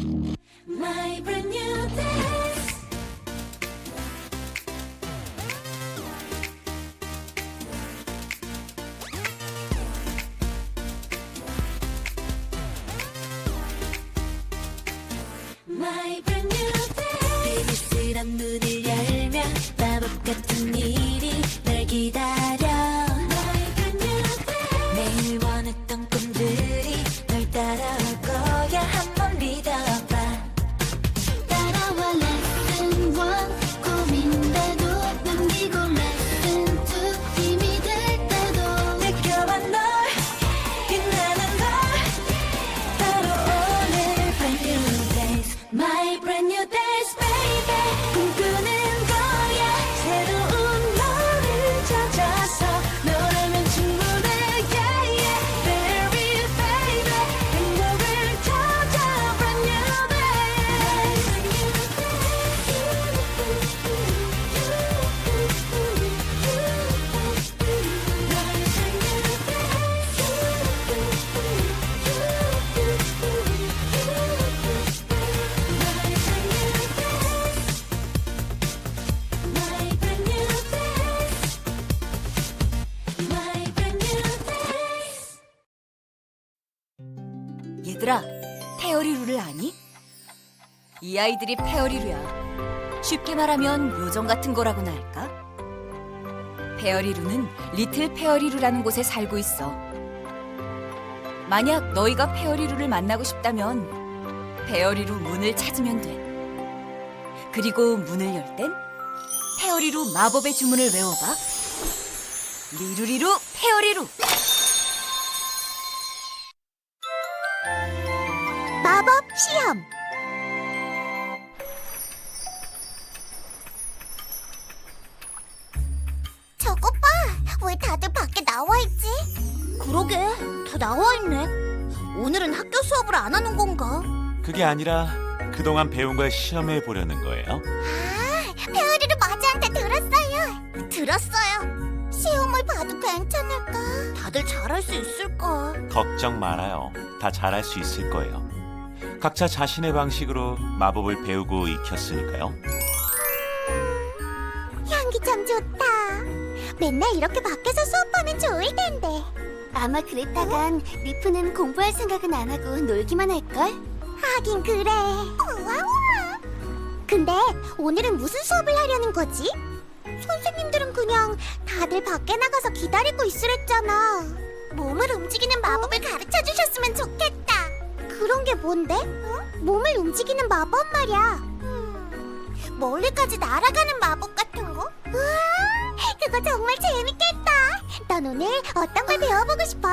you 얘들아, 페어리루를 아니? 이 아이들이 페어리루야. 쉽게 말하면 요정 같은 거라고나 할까? 페어리루는 리틀 페어리루라는 곳에 살고 있어. 만약 너희가 페어리루를 만나고 싶다면 페어리루 문을 찾으면 돼. 그리고 문을 열 땐 페어리루 마법의 주문을 외워봐. 리루리루 페어리루. 시험 저것 봐! 왜 다들 밖에 나와 있지? 그러게, 다 나와 있네. 오늘은 학교 수업을 안 하는 건가? 그게 아니라 그동안 배운 걸 시험해 보려는 거예요. 아, 페어리루 마주한테 들었어요. 들었어요. 시험을 봐도 괜찮을까? 다들 잘할 수 있을까? 걱정 말아요. 다 잘할 수 있을 거예요. 각자 자신의 방식으로 마법을 배우고 익혔으니까요. 향기 참 좋다. 맨날 이렇게 밖에서 수업하면 좋을 텐데. 아마 그랬다간 리프는 공부할 생각은 안 하고 놀기만 할걸? 하긴 그래. 우와 우와. 근데 오늘은 무슨 수업을 하려는 거지? 선생님들은 그냥 다들 밖에 나가서 기다리고 있으랬잖아. 몸을 움직이는 마법을 가르쳐 주셨으면 좋겠다. 그런 게 뭔데? 몸을 움직이는 마법 말이야. 음, 멀리까지 날아가는 마법 같은 거? 우와, 그거 정말 재밌겠다. 넌 오늘 어떤 걸 배워보고 싶어?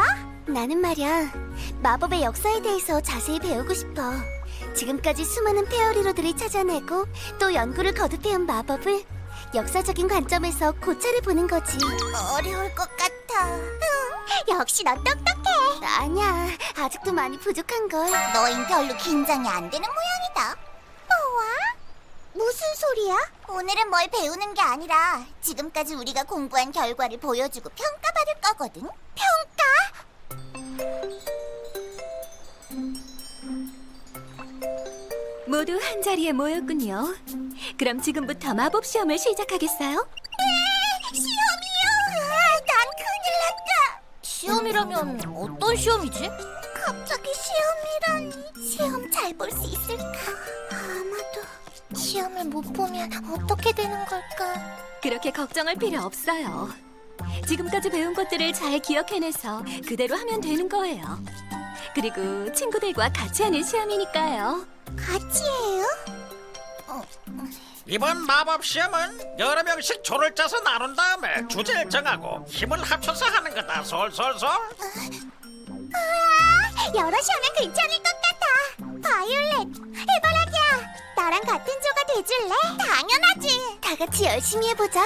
나는 말이야, 마법의 역사에 대해서 자세히 배우고 싶어. 지금까지 수많은 페어리로들을 찾아내고 또 연구를 거듭해온 마법을 역사적인 관점에서 고찰해 보는 거지. 어려울 것 같아. 역시 넌 똑똑해. 아니야, 아직도 많이 부족한 걸. 너흰 별로 긴장이 안 되는 모양이다. 뭐야? 무슨 소리야? 오늘은 뭘 배우는 게 아니라 지금까지 우리가 공부한 결과를 보여주고 평가받을 거거든. 평가? 모두 한 자리에 모였군요. 그럼 지금부터 마법 시험을 시작하겠어요? 시험이요? 아, 난 큰일 났다. 시험이라면 어떤 시험이지? 갑자기 시험이라니. 시험 잘 볼 수 있을까? 아마도 시험을 못 보면 어떻게 되는 걸까? 그렇게 걱정할 필요 없어요. 지금까지 배운 것들을 잘 기억해내서 그대로 하면 되는 거예요. 그리고 친구들과 같이 하는 시험이니까요. 같이 해요? 이번 마법 시험은 여러 명씩 조를 짜서 나눈 다음에 주제를 정하고 힘을 합쳐서 하는 거다. 솔솔솔. 아, 여럿이 하면 괜찮을 것 같아. 바이올렛, 해바라기야. 나랑 같은 조가 돼줄래? 당연하지. 다 같이 열심히 해보자.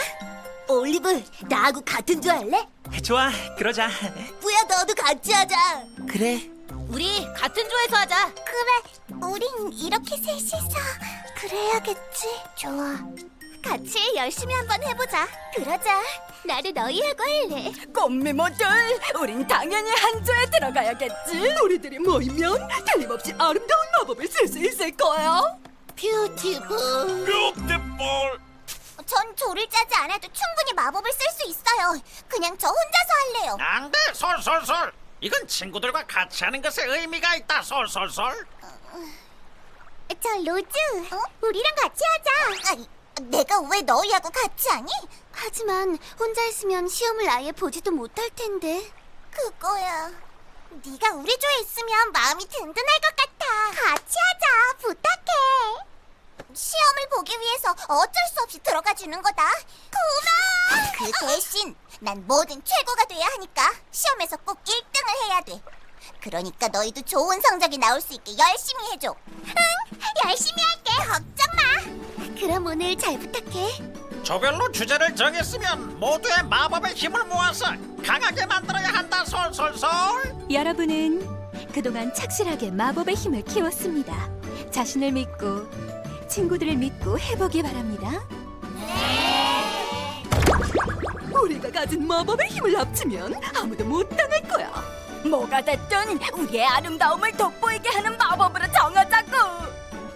올리브, 나하고 같은 조 할래? 좋아, 그러자. 뿌야, 너도 같이 하자. 그래. 우리 같은 조에서 하자. 그래. 우린 이렇게 셋이서 그래야겠지. 좋아. 같이 열심히 한번 해보자. 그러자. 나도 너희하고 할래. 꽃미모들, 우린 당연히 한조에 들어가야겠지. 우리들이 모이면 틀림없이 아름다운 마법을 쓸 수 있을 거야. 뷰티풀. 뷰티풀. 전 조를 짜지 않아도 충분히 마법을 쓸 수 있어요. 그냥 저 혼자서 할래요. 안 돼 솔솔솔. 이건 친구들과 같이 하는 것에 의미가 있다 솔솔솔. 저 로즈, 우리랑 같이 하자. 아니, 내가 왜 너희하고 같이 하니? 하지만 혼자 있으면 시험을 아예 보지도 못할 텐데. 그거야. 네가 우리 조에 있으면 마음이 든든할 것 같아. 같이 하자, 부탁해. 시험을 보기 위해서 어쩔 수 없이 들어가 주는 거다. 고마워. 그 대신 난 뭐든 최고가 돼야 하니까 시험에서 꼭 1등을 해야 돼. 그러니까 너희도 좋은 성적이 나올 수 있게 열심히 해줘. 응, 열심히 할게. 걱정 마. 그럼 오늘 잘 부탁해. 조별로 주제를 정했으면 모두의 마법의 힘을 모아서 강하게 만들어야 한다 솔솔솔. 여러분은 그동안 착실하게 마법의 힘을 키웠습니다. 자신을 믿고 친구들을 믿고 해보기 바랍니다. 우리가 가진 마법의 힘을 합치면 아무도 못. 뭐가 됐든 우리의 아름다움을 돋보이게 하는 마법으로 정하자고.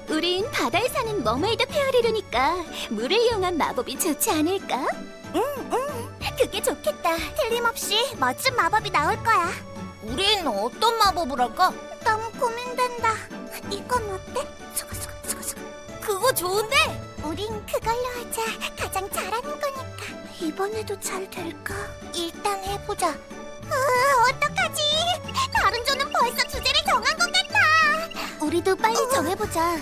우린 바다에 사는 머메이드 페어리루니까 물을 이용한 마법이 좋지 않을까? 응, 응. 그게 좋겠다. 틀림없이 멋진 마법이 나올 거야. 우린 어떤 마법을 할까? 너무 고민된다. 이건 어때? 수고 수고 수고 수고. 그거 좋은데? 우린 그걸로 하자. 가장 잘하는 거니까. 이번에도 잘 될까? 일단 해보자. 으, 어떡하지? 다른 조는 벌써 주제를 정한 것 같아. 우리도 빨리 정해보자.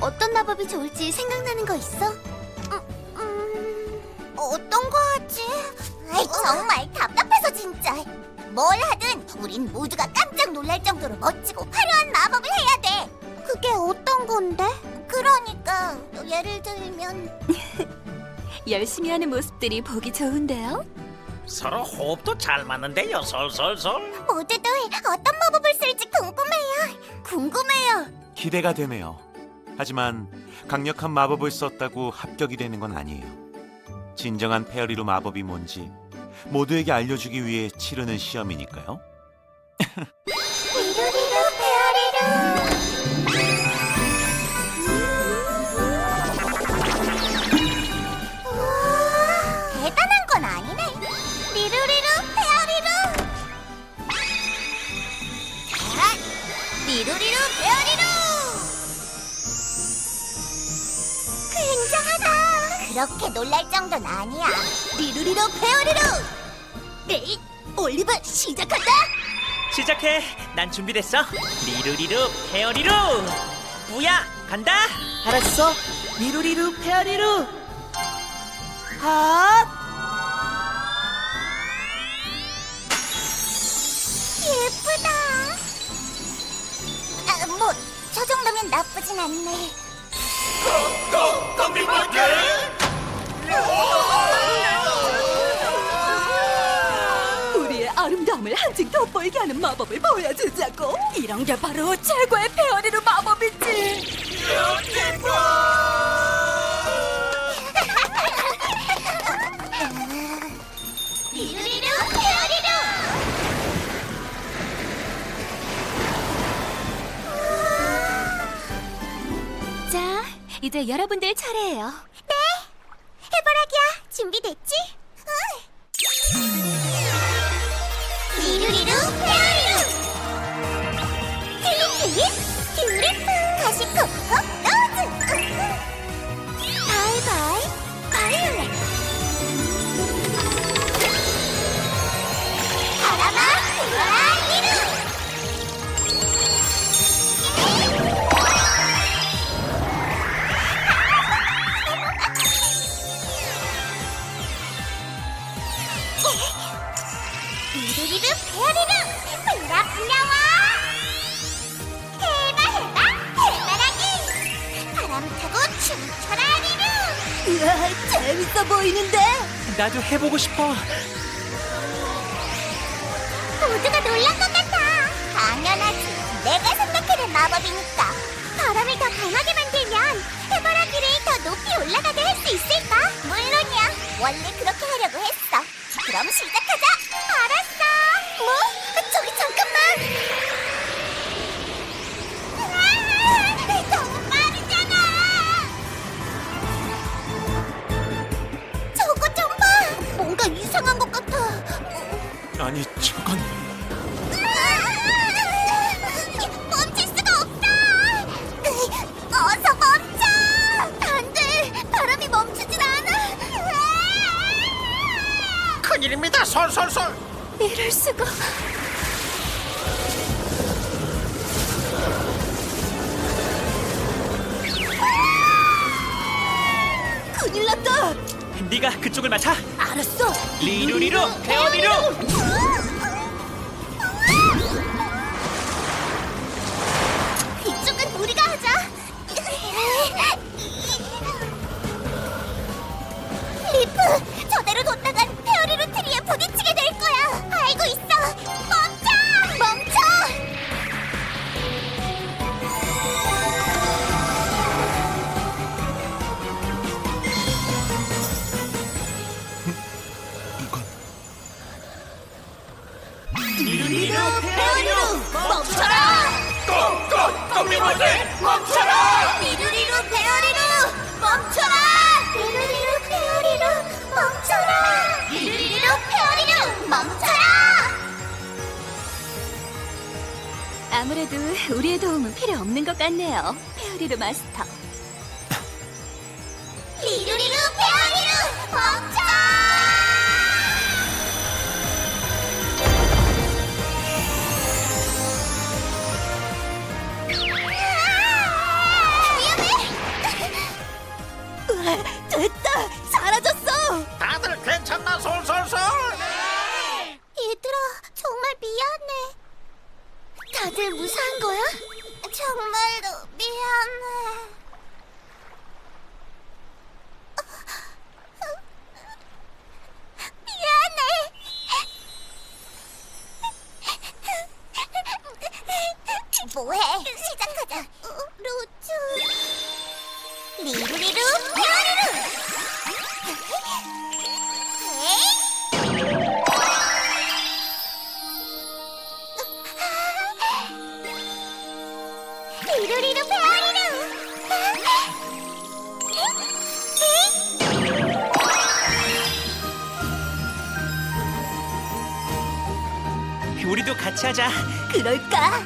어떤 마법이 좋을지 생각나는 거 있어? 음, 어떤 거 하지? 아이, 정말 답답해서 진짜. 뭘 하든 우린 모두가 깜짝 놀랄 정도로 멋지고 화려한 마법을 해야 돼. 그게 어떤 건데? 그러니까 예를 들면 열심히 하는 모습들이 보기 좋은데요. 서로 호흡도 잘 맞는데요 솔솔솔. 모두들 어떤 마법을 쓸지 궁금해요. 궁금해요. 기대가 되네요. 하지만 강력한 마법을 썼다고 합격이 되는 건 아니에요. 진정한 페어리로 마법이 뭔지 모두에게 알려주기 위해 치르는 시험이니까요. 리루리루 페어리루 놀랄 정도는 아니야 리루리루 페어리루 에이, 올리브 시작한다 시작해. 난 준비됐어. 리루리루 페어리루. 뿌야 간다. 알았어. 리루리루 페어리루. 핫! 예쁘다. 아, 뭐, 저 정도면 나쁘진 않네. 우리의 한층 돋보이게 하는 마법을 보여주자고. 이런 게 바로 최고의 페어리로 마법이지. 페어리루. 자, 이제 여러분들 차례예요. 네. 해바라기야, 준비됐지? 해보고 싶어. 모두가 놀란 것 같아 당연하지 내가 선택해낸 마법이니까 바람을 더 강하게 만들면 해바라기를 더 높이 올라가게 할 수 있을까? 물론이야. 원래 그렇게 하려고 했어. 그럼 시작하자. 알았어. 뭐? 아니 저건 멈출 수가 없어! 어서 멈춰! 안 돼! 바람이 멈추질 않아! 큰일입니다. 솔솔솔. 이럴 수가... 큰일 났다! 네가 그쪽을 맡아. 알았어! 리루리루 페어리루. 이쪽은 우리가 하자. 리프, 저대로 뒀다간 페어리로 트리에 부딪히게 될 거야. 알고 있어. 꼬미모들 멈춰라! 리루리루 페어리루 멈춰라! 리루리루 페어리루 멈춰라! 리루리루 페어리루 멈춰라! 아무래도 우리의 도움은 필요 없는 것 같네요. 페어리루 마스터. 하자. 그럴까?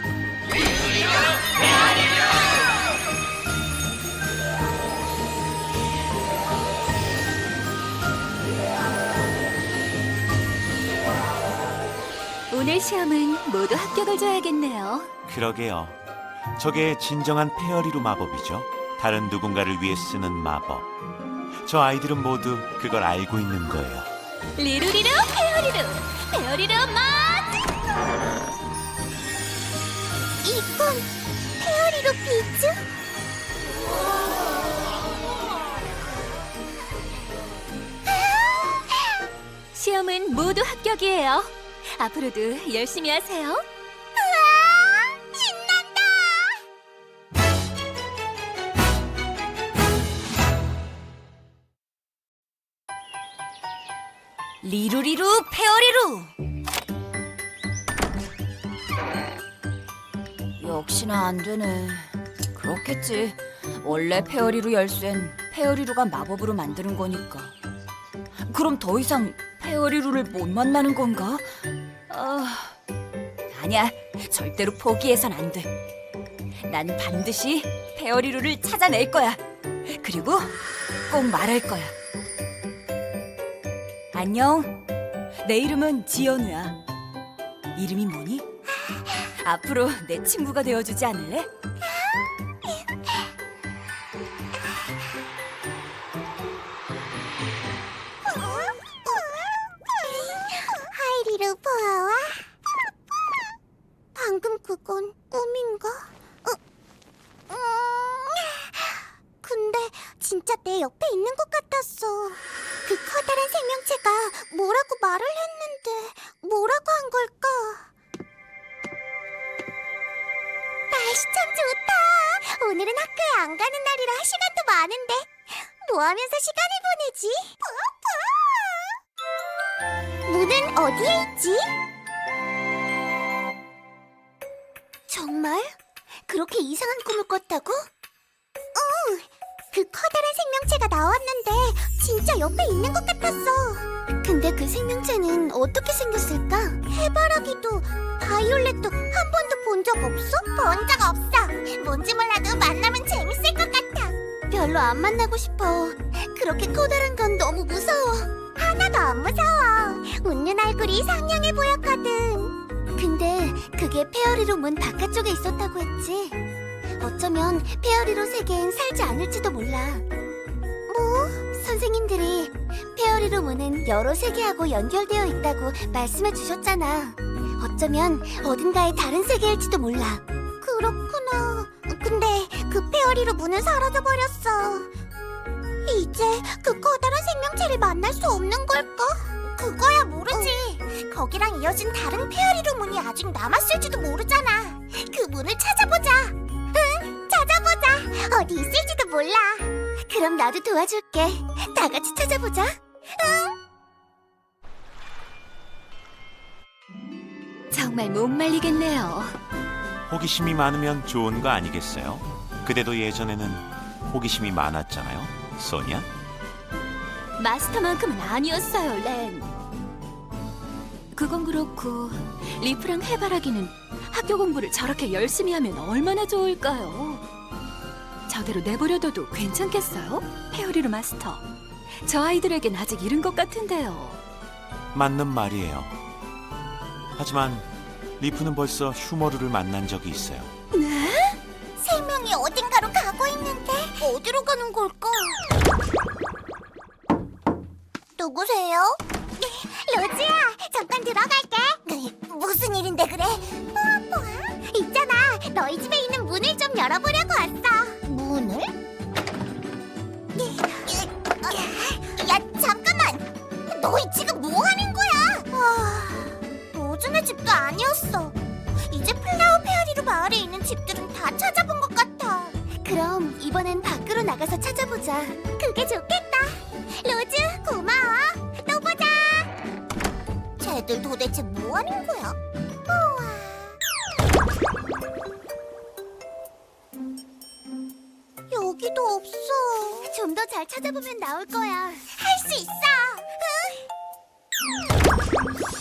오늘 시험은 모두 합격을 줘야겠네요. 그러게요. 저게 진정한 페어리루 마법이죠. 다른 누군가를 위해 쓰는 마법. 저 아이들은 모두 그걸 알고 있는 거예요. 리루리루 페어리루 페어리루 맛! 이건 페어리루 비즈? 시험은 모두 합격이에요. 앞으로도 열심히 하세요. 리루리루 페어리루 역시나 안 되네 그렇겠지 원래 페어리루 열쇠는 페어리루가 마법으로 만드는 거니까 그럼 더 이상 페어리루를 못 만나는 건가? 아, 아니야 절대로 포기해선 안 돼 난 반드시 페어리루를 찾아낼 거야 그리고 꼭 말할 거야 안녕. 내 이름은 지연우야. 이름이 뭐니? 앞으로 내 친구가 되어주지 않을래? 하이리루 보아와 방금 그건 꿈인가? 어, 음, 근데 진짜 내 옆에 있는 것 같았어. 그 커다란 생명체가 뭐라고 말을 했는데 안 가는 날이라 시간도 많은데 뭐 하면서 시간을 보내지? 문은 어디에 있지? 어떻게 생겼을까? 해바라기도 바이올렛도 한 번도 본 적 없어? 본 적 없어. 뭔지 몰라도 만나면 재밌을 것 같아. 별로 안 만나고 싶어. 그렇게 커다란 건 너무 무서워. 하나도 안 무서워. 웃는 얼굴이 상냥해 보였거든. 근데 그게 페어리로 문 바깥쪽에 있었다고 했지. 어쩌면 페어리로 세계엔 살지 않을지도 몰라. 뭐? 선생님들이 페어리로 문은 여러 세계하고 연결되어 있다고 말씀해 주셨잖아. 어쩌면 어딘가의 다른 세계일지도 몰라. 그렇구나. 근데 그 페어리로 문은 사라져 버렸어. 이제 그 커다란 생명체를 만날 수 없는 걸까? 그거야 모르지. 거기랑 이어진 다른 페어리로 문이 아직 남았을지도 모르잖아. 그 문을 찾아보자. 응, 찾아보자. 어디 있을지도 몰라. 그럼 나도 도와줄게. 다 같이 찾아보자. 정말 못 말리겠네요. 호기심이 많으면 좋은 거 아니겠어요? 그대도 예전에는 호기심이 많았잖아요, 소니아. 마스터만큼은 아니었어요, 렌. 그건 그렇고 리프랑 해바라기는 학교 공부를 저렇게 열심히 하면 얼마나 좋을까요? 저대로 내버려둬도 괜찮겠어요? 페어리로 마스터. 저 아이들에겐 아직 이른 것 같은데요. 맞는 말이에요. 하지만 리프는 벌써 휴머루를 만난 적이 있어요. 생명이 어딘가로 가고 있는데 어디로 가는 걸까? 누구세요? 로지야, 잠깐 들어갈게. 무슨 일인데 그래? 있잖아, 아니었어. 이제 플라워 페어리로 마을에 있는 집들은 다 찾아본 것 같아. 그럼 이번엔 밖으로 나가서 찾아보자. 그게 좋겠다. 로즈, 고마워. 또 보자. 쟤들 도대체 뭐 하는 거야? 여기도 없어. 좀 더 잘 찾아보면 나올 거야. 할 수 있어. 응?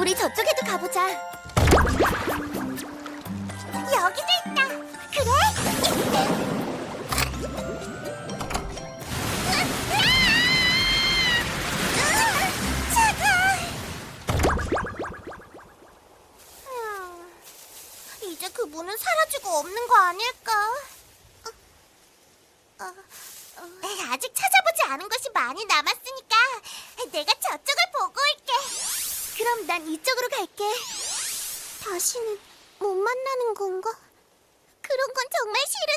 우리 저쪽에도 가보자. 여기도 있다. 그래? 음, 이제 그 문은 사라지고 없는 거 아닐까? 어, 어, 아직 찾아보지 않은 것이 많이 남았으니까 내가 저쪽을 보고 올게. 그럼 난 이쪽으로 갈게. 다시는 못 만나는 건가? 그런 건 정말 싫은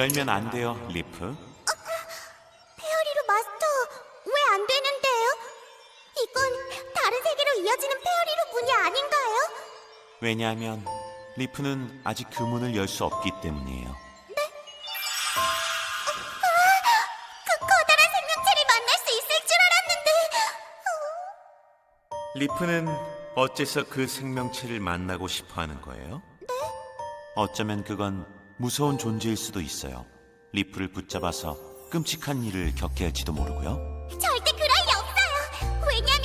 열면 안 돼요, 리프. 페어리루 마스터 왜 안 되는데요? 이건 다른 세계로 이어지는 페어리루 문이 아닌가요? 왜냐하면 리프는 아직 그 문을 열 수 없기 때문이에요. 그 커다란 생명체를 만날 수 있을 줄 알았는데 리프는 어째서 그 생명체를 만나고 싶어 하는 거예요? 어쩌면 그건 무서운 존재일 수도 있어요. 리프를 붙잡아서 끔찍한 일을 겪게 할지도 모르고요. 절대 그럴 리 없어요. 왜냐면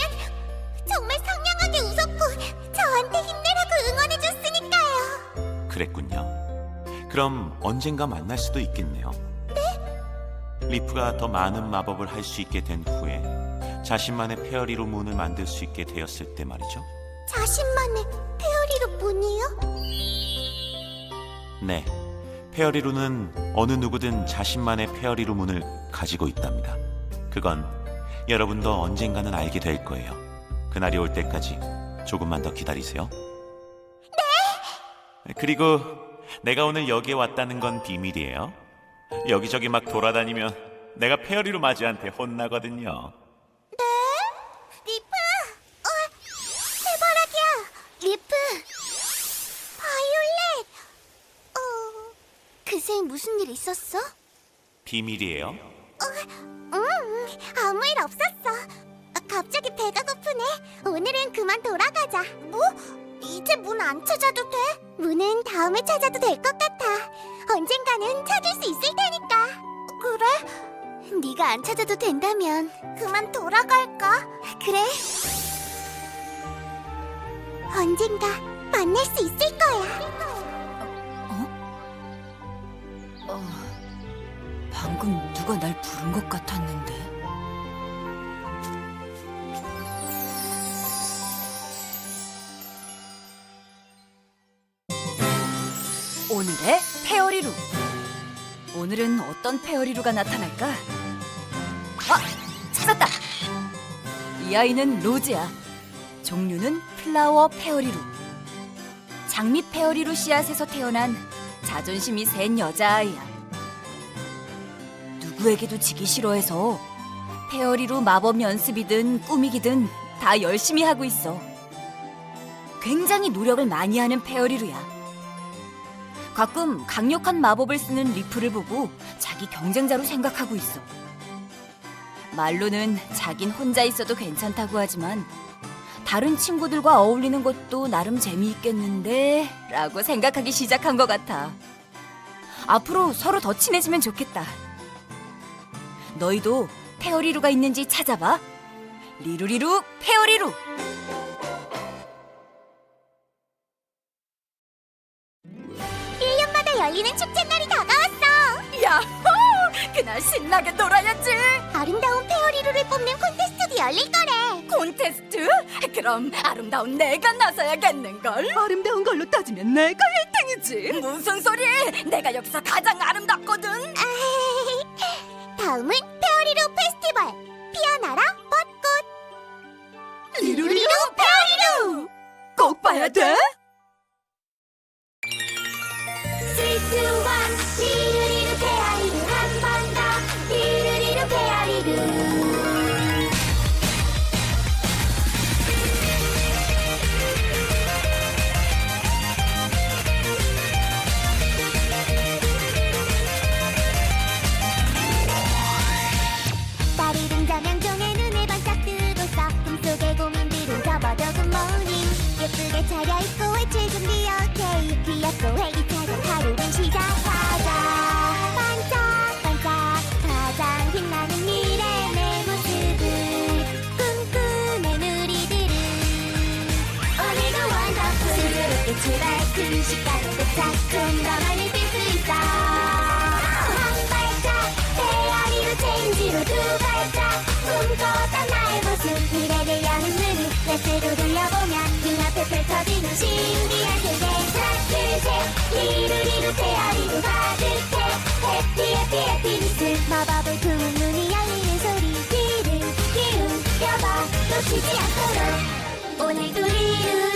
정말 상냥하게 웃었고 저한테 힘내라고 응원해준 그랬군요. 그럼 언젠가 만날 수도 있겠네요. 리프가 더 많은 마법을 할 수 있게 된 후에 자신만의 페어리로 문을 만들 수 있게 되었을 때 말이죠. 자신만의 페어리로 문이요? 네. 페어리루는 어느 누구든 자신만의 페어리루 문을 가지고 있답니다. 그건 여러분도 언젠가는 알게 될 거예요. 그날이 올 때까지 조금만 더 기다리세요. 네! 그리고 내가 오늘 여기에 왔다는 건 비밀이에요. 여기저기 막 돌아다니면 내가 페어리루 마주한테 혼나거든요. 무슨 일 있었어? 비밀이에요. 응, 아무 일 없었어. 아, 갑자기 배가 고프네. 오늘은 그만 돌아가자. 뭐? 이제 문 안 찾아도 돼? 문은 다음에 찾아도 될 것 같아. 언젠가는 찾을 수 있을 테니까. 그래? 네가 안 찾아도 된다면 그만 돌아갈까? 그래. 언젠가 만날 수 있을 거야. 누가 날 부른 것 같았는데. 오늘의 페어리루. 오늘은 어떤 페어리루가 나타날까? 아, 찾았다. 이 아이는 로즈야. 종류는 플라워 페어리루. 장미 페어리루 씨앗에서 태어난 자존심이 센 여자아이야. 누구에게도 지기 싫어해서 페어리로 마법 연습이든 꾸미기든 다 열심히 하고 있어. 굉장히 노력을 많이 하는 페어리루야. 가끔 강력한 마법을 쓰는 리프를 보고 자기 경쟁자로 생각하고 있어. 말로는 자긴 혼자 있어도 괜찮다고 하지만 다른 친구들과 어울리는 것도 나름 재미있겠는데 라고 생각하기 시작한 것 같아. 앞으로 서로 더 친해지면 좋겠다. 너희도 페어리루가 있는지 찾아봐. 리루리루 페어리루. 일년마다 열리는 축제날이 다가왔어. 야호! 그날 신나게 놀아야지. 아름다운 페어리루를 뽑는 콘테스트도 열릴 거래. 콘테스트? 그럼 아름다운 내가 나서야겠는걸? 아름다운 걸로 따지면 내가 1등이지. 무슨 소리? 내가 여기서 가장 아름답거든. 다음은 페어리루 페스티벌. 피어나라 벚꽃. 리루리루 페어리루. 꼭 봐야 돼. 출발 그 시간에 도착 좀더 많이 뛸수 있어 한 발짝 페어리로 체인지로 두 발짝 꿈꿔왔던 나의 모습 미래를 여는 눈을 레트로 돌려보면 눈앞에 펼쳐지는 신비한 세계 둘셋 리루리루 페어리로 가득해 해피 해피 해피니스 마법을 품은 눈이 열리는 소리 귀를 기울여봐 놓치지 않도록 오늘도 리루